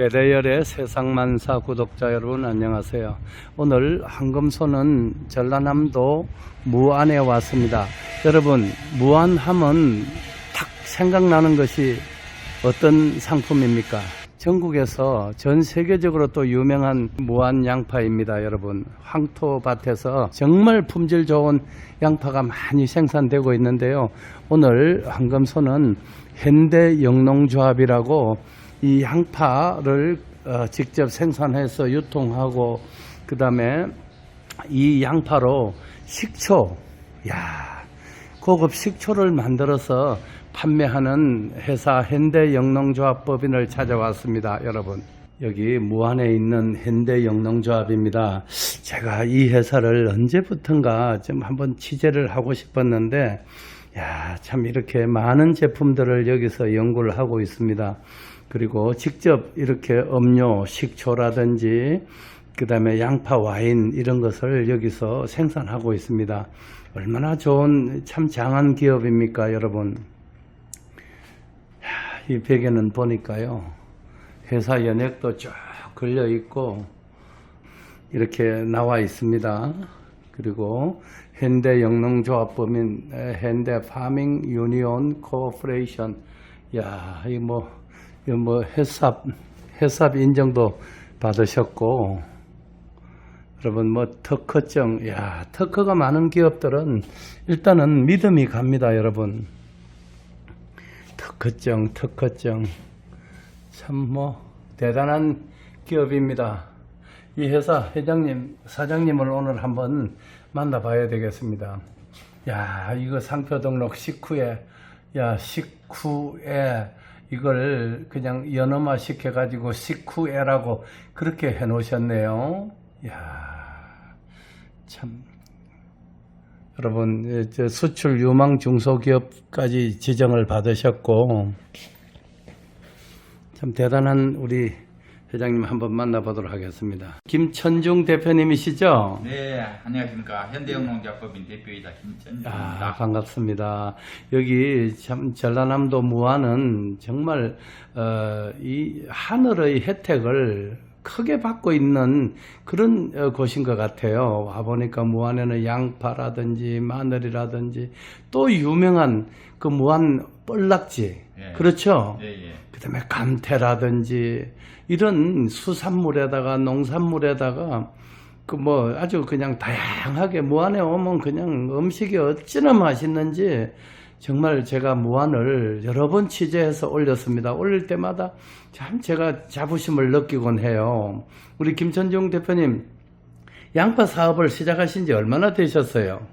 배대열의 세상만사 구독자 여러분 안녕하세요. 오늘 황금소는 전라남도 무안에 왔습니다. 여러분 무안 하면 탁 생각나는 것이 어떤 상품입니까? 전국에서 전 세계적으로 또 유명한 무안 양파입니다, 여러분. 황토밭에서 정말 품질 좋은 양파가 많이 생산되고 있는데요. 오늘 황금소는 현대 영농조합이라고 이 양파를 어, 직접 생산해서 유통하고 그 다음에 이 양파로 식초, 야 고급 식초를 만들어서 판매하는 회사 현대영농조합법인을 찾아왔습니다, 여러분. 여기 무안에 있는 현대영농조합입니다. 제가 이 회사를 언제부턴가 좀 한번 취재를 하고 싶었는데, 야, 참 이렇게 많은 제품들을 여기서 연구를 하고 있습니다. 그리고 직접 이렇게 음료, 식초라든지, 그 다음에 양파 와인 이런 것을 여기서 생산하고 있습니다. 얼마나 좋은 참 장한 기업입니까, 여러분? 야, 이 벽에는 보니까요, 회사 연액도 쭉 걸려 있고, 이렇게 나와 있습니다. 그리고 현대 영농조합법인 현대 파밍 유니온 코퍼레이션, 야, 이 뭐, 이 뭐 회삽, 회삽 인정도 받으셨고, 여러분 뭐 특허증, 야 특허가 많은 기업들은 일단은 믿음이 갑니다, 여러분. 특허증, 특허증, 참 뭐 대단한 기업입니다. 이 회사 회장님, 사장님을 오늘 한번 만나봐야 되겠습니다. 야 이거 상표 등록 식후에, 야 식후에 이걸 그냥 연어마 시켜가지고 식후에라고 그렇게 해 놓으셨네요. 야, 참. 여러분, 예, 저 수출 유망 중소기업까지 지정을 받으셨고, 참 대단한 우리 회장님 한번 만나보도록 하겠습니다. 김천중 대표님이시죠? 네, 안녕하십니까. 현대영농작법인 대표이사 김천입니다. 아, 반갑습니다. 여기 참 전라남도 무안은 정말 어, 이 하늘의 혜택을 크게 받고 있는 그런 어, 곳인 것 같아요. 와 보니까 무안에는 양파라든지 마늘이라든지 또 유명한 그 무안 뻘락지 예. 그렇죠. 예, 예. 그다음에 감태라든지 이런 수산물에다가 농산물에다가 그 뭐 아주 그냥 다양하게 무안에 오면 그냥 음식이 어찌나 맛있는지 정말 제가 무안을 여러 번 취재해서 올렸습니다. 올릴 때마다 참 제가 자부심을 느끼곤 해요. 우리 김천중 대표님 양파 사업을 시작하신 지 얼마나 되셨어요?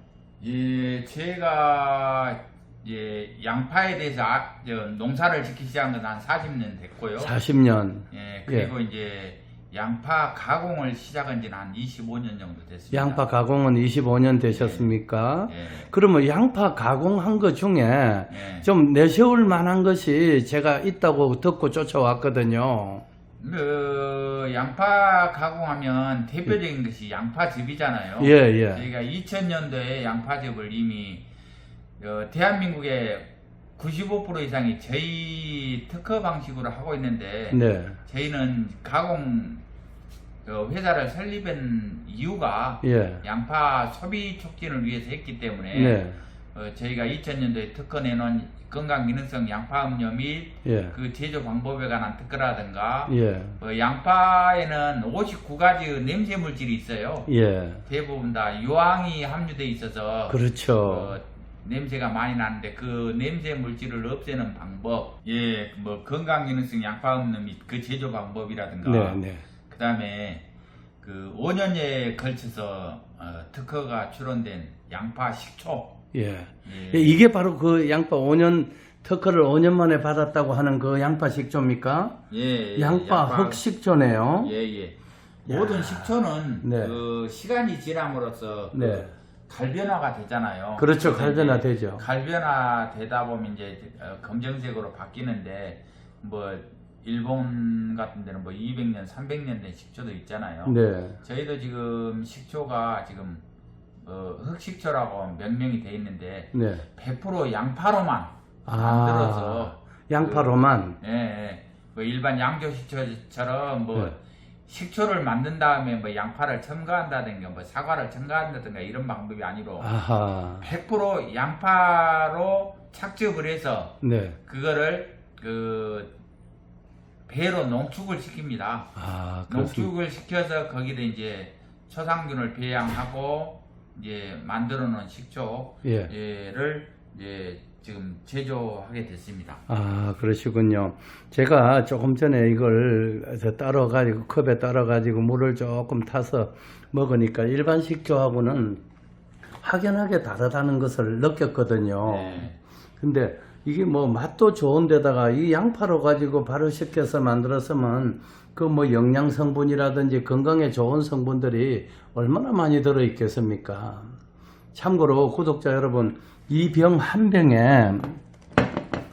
예, 제가 예, 양파에 대해서 아, 저, 농사를 짓기 시작한 건 한 40년 됐고요. 40년. 예, 그리고 이제 양파 가공을 시작한 지는 한 25년 정도 됐습니다. 양파 가공은 25년 되셨습니까? 예, 그러면 양파 가공한 것 중에 예. 좀 내세울 만한 것이 제가 있다고 듣고 쫓아왔거든요. 그 양파 가공하면 대표적인 것이 양파즙이잖아요. 예, 예. 저희가 2000년도에 양파즙을 이미 어, 대한민국의 95% 이상이 저희 특허 방식으로 하고 있는데 네. 저희는 가공 어, 회사를 설립한 이유가 예. 양파 소비 촉진을 위해서 했기 때문에 네. 어, 저희가 2000년도에 특허 내놓은 건강 기능성 양파 음료 및 예. 그 제조 방법에 관한 특허라든가 예. 어, 양파에는 59가지 냄새 물질이 있어요. 예. 대부분 다 유황이 함유돼 있어서 그렇죠. 어, 냄새가 많이 나는데 그 냄새 물질을 없애는 방법, 예, 뭐 건강 기능성 양파 음료 및 그 제조 방법이라든가, 네, 네. 그 다음에 그 5년에 걸쳐서 어, 특허가 출원된 양파 식초, 예. 예, 예, 이게 바로 그 양파 5년 특허를 5년 만에 받았다고 하는 그 양파 식초입니까? 예, 예, 양파 흑식초네요. 예, 예. 모든 식초는 네. 그 시간이 지남으로써 그 네. 갈변화가 되잖아요. 그렇죠. 갈변화 되죠. 갈변화 되다 보면 이제 어, 검정색으로 바뀌는데 뭐 일본 같은 데는 뭐 200년, 300년 된 식초도 있잖아요. 네. 저희도 지금 식초가 지금 어, 흑식초라고 명명이 돼 있는데 네. 100% 양파로만 아, 만들어서 양파로만. 예, 예. 뭐 일반 양조 식초처럼 뭐 네. 식초를 만든 다음에 뭐 양파를 첨가한다든가 뭐 사과를 첨가한다든가 이런 방법이 아니로 아하. 100% 양파로 착즙을 해서 네. 그거를 그 배로 농축을 시킵니다. 아, 그렇습니다. 농축을 시켜서 거기다 이제 초상균을 배양하고 이제 만들어 놓은 예. 식초를 이제 지금 제조하게 됐습니다. 아, 그러시군요. 제가 조금 전에 이걸 저 따러 가지고 컵에 따러 가지고 물을 조금 타서 먹으니까 일반 식초하고는 확연하게 다르다는 것을 느꼈거든요. 네. 근데 이게 뭐 맛도 좋은데다가 이 양파로 가지고 발효시켜서 만들었으면 그 뭐 영양 성분이라든지 건강에 좋은 성분들이 얼마나 많이 들어 있겠습니까? 참고로 구독자 여러분, 이 병 한 병에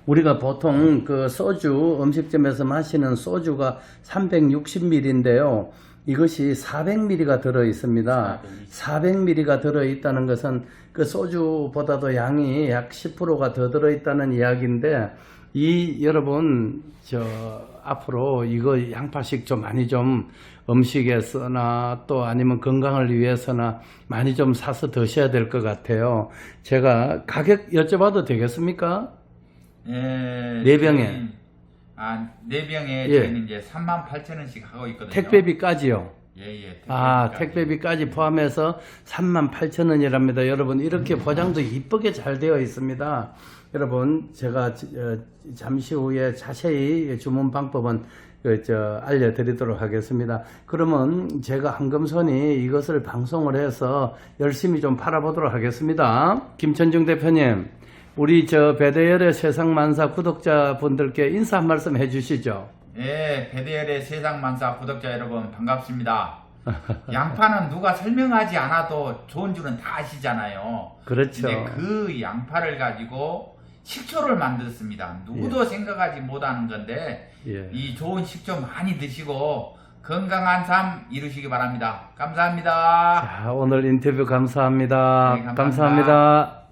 우리가 보통 그 소주 음식점에서 마시는 소주가 360ml인데요. 이것이 400ml가 들어 있습니다. 400ml가 들어 있다는 것은 그 소주보다도 양이 약 10%가 더 들어 있다는 이야기인데 이 여러분 저 앞으로 이거 양파식 좀 많이 좀 음식에 써나 또 아니면 건강을 위해서나 많이 좀 사서 드셔야 될 것 같아요. 제가 가격 여쭤봐도 되겠습니까? 예, 네 병에. 아, 네 병에 예. 저희는 이제 3만 8천 원씩 하고 있거든요. 택배비까지요. 예, 예. 아, 택배비까지. 포함해서 3만 8천 원이랍니다. 여러분, 이렇게 포장도 이쁘게 잘 되어 있습니다. 여러분, 제가 지- 어, 잠시 후에 자세히 주문 방법은 그, 저, 알려드리도록 하겠습니다. 그러면 제가 한금손이 이것을 방송을 해서 열심히 좀 팔아보도록 하겠습니다. 김천중 대표님, 우리 저 배대열의 세상만사 구독자분들께 인사 한 말씀 해주시죠. 예, 배대열의 세상 만사 구독자 여러분 반갑습니다. 양파는 누가 설명하지 않아도 좋은 줄은 다 아시잖아요. 그렇죠. 근데 그 양파를 가지고 식초를 만들었습니다. 누구도 생각하지 못하는 건데 예. 이 좋은 식초 많이 드시고 건강한 삶 이루시기 바랍니다. 감사합니다. 자, 오늘 인터뷰 감사합니다. 네, 감사합니다. 감사합니다.